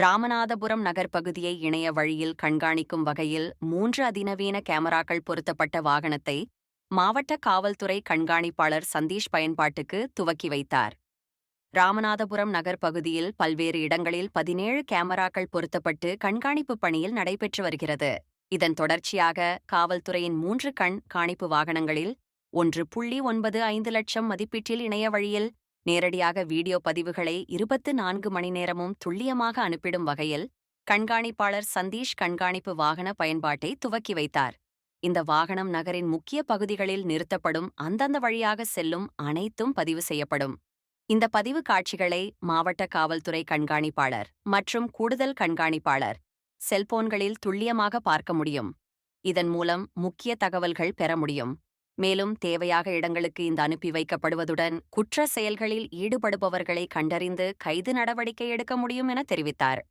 ராமநாதபுரம் நகர் பகுதியை இணைய வழியில் கண்காணிக்கும் வகையில் மூன்று அதிநவீன கேமராக்கள் பொருத்தப்பட்ட வாகனத்தை மாவட்ட காவல்துறை கண்காணிப்பாளர் சந்தீஷ் பயன்பாட்டுக்கு துவக்கி வைத்தார். ராமநாதபுரம் நகர் பகுதியில் பல்வேறு இடங்களில் பதினேழு கேமராக்கள் பொருத்தப்பட்டு கண்காணிப்பு பணியில் நடைபெற்று வருகிறது. இதன் தொடர்ச்சியாக காவல்துறையின் மூன்று கண் காணிப்பு வாகனங்களில் ஒன்று புள்ளி ஒன்பது ஐந்து லட்சம் மதிப்பீட்டில் இணைய வழியில் நேரடியாக வீடியோ பதிவுகளை இருபத்து நான்கு மணி நேரமும் துல்லியமாக அனுப்பிடும் வகையில் கண்காணிப்பாளர் சந்தீஷ் கண்காணிப்பு வாகன பயன்பாட்டை துவக்கி வைத்தார். இந்த வாகனம் நகரின் முக்கிய பகுதிகளில் நிறுத்தப்படும் அந்தந்த வழியாக செல்லும் அனைத்தும் பதிவு செய்யப்படும். இந்த பதிவு காட்சிகளை மாவட்ட காவல்துறை கண்காணிப்பாளர் மற்றும் கூடுதல் கண்காணிப்பாளர் செல்போன்களில் துல்லியமாக பார்க்க முடியும். இதன் மூலம் முக்கிய தகவல்கள் பெற முடியும். மேலும் தேவையாக இடங்களுக்கு இந்த அனுப்பி வைக்கப்படுவதுடன் குற்ற செயல்களில் ஈடுபடுபவர்களை கண்டறிந்து கைது நடவடிக்கை எடுக்க முடியும் என தெரிவித்தார்.